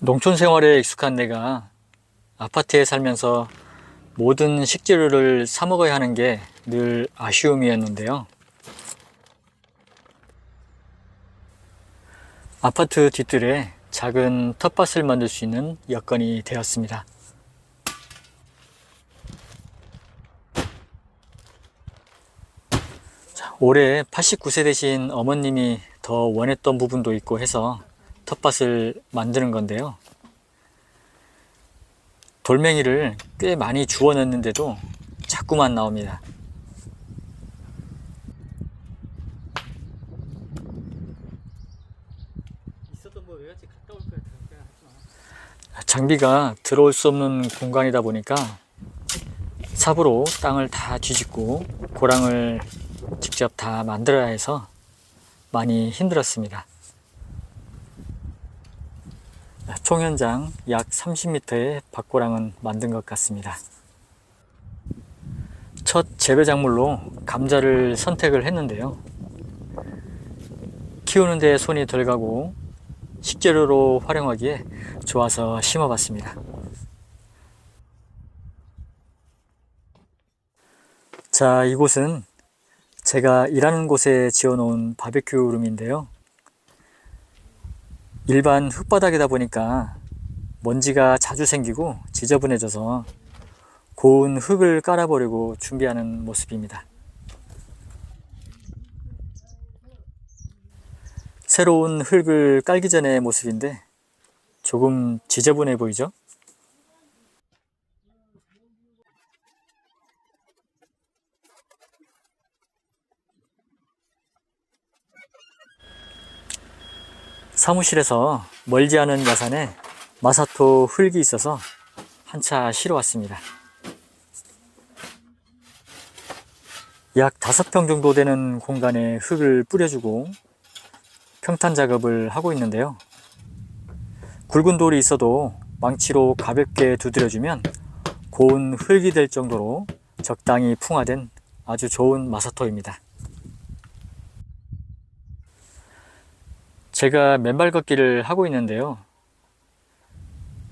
농촌 생활에 익숙한 내가 아파트에 살면서 모든 식재료를 사 먹어야 하는 게 늘 아쉬움이었는데요. 아파트 뒤뜰에 작은 텃밭을 만들 수 있는 여건이 되었습니다. 자, 올해 89세 되신 어머님이 더 원했던 부분도 있고 해서 텃밭을 만드는 건데요. 돌멩이를 꽤 많이 주워 넣는데도 자꾸만 나옵니다. 장비가 들어올 수 없는 공간이다 보니까 삽으로 땅을 다 뒤집고 고랑을 직접 다 만들어야 해서 많이 힘들었습니다. 총현장 약 30m의 밭고랑은 만든 것 같습니다. 첫 재배 작물로 감자를 선택을 했는데요. 키우는 데 손이 덜 가고 식재료로 활용하기에 좋아서 심어봤습니다. 자, 이곳은 제가 일하는 곳에 지어놓은 바베큐 룸인데요. 일반 흙바닥이다 보니까 먼지가 자주 생기고 지저분해져서 고운 흙을 깔아버리고 준비하는 모습입니다. 새로운 흙을 깔기 전의 모습인데 조금 지저분해 보이죠? 사무실에서 멀지 않은 야산에 마사토 흙이 있어서 한 차 실어 왔습니다. 약 5평 정도 되는 공간에 흙을 뿌려주고 평탄 작업을 하고 있는데요. 굵은 돌이 있어도 망치로 가볍게 두드려주면 고운 흙이 될 정도로 적당히 풍화된 아주 좋은 마사토입니다. 제가 맨발 걷기를 하고 있는데요.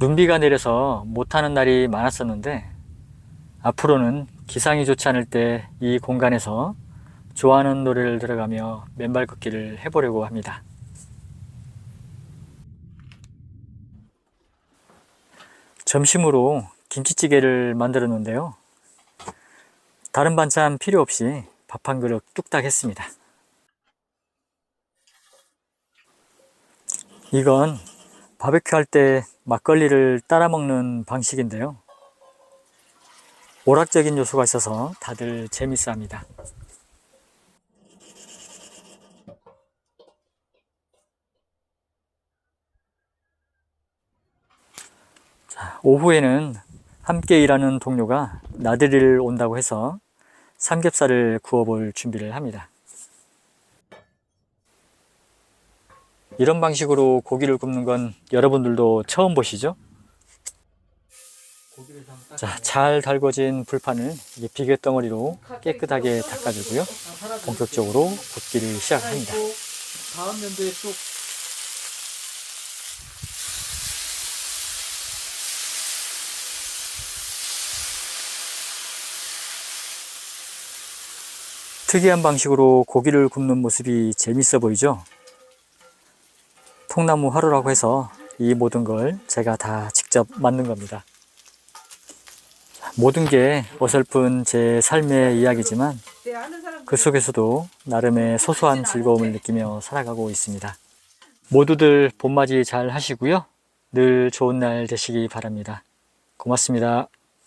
눈비가 내려서 못하는 날이 많았었는데 앞으로는 기상이 좋지 않을 때 이 공간에서 좋아하는 노래를 들어가며 맨발 걷기를 해보려고 합니다. 점심으로 김치찌개를 만들었는데요. 다른 반찬 필요 없이 밥 한 그릇 뚝딱 했습니다. 이건 바베큐 할 때 막걸리를 따라 먹는 방식인데요. 오락적인 요소가 있어서 다들 재밌어 합니다. 자, 오후에는 함께 일하는 동료가 나들이를 온다고 해서 삼겹살을 구워볼 준비를 합니다. 이런 방식으로 고기를 굽는 건 여러분들도 처음 보시죠? 자, 잘 달궈진 불판을 비계 덩어리로 깨끗하게 닦아주고요. 본격적으로 굽기를 시작합니다. 다음 연도에 또 특이한 방식으로 고기를 굽는 모습이 재밌어 보이죠? 통나무 화로라고 해서 이 모든 걸 제가 다 직접 만든 겁니다. 모든 게 어설픈 제 삶의 이야기지만 그 속에서도 나름의 소소한 즐거움을 느끼며 살아가고 있습니다. 모두들 봄맞이 잘 하시고요. 늘 좋은 날 되시기 바랍니다. 고맙습니다.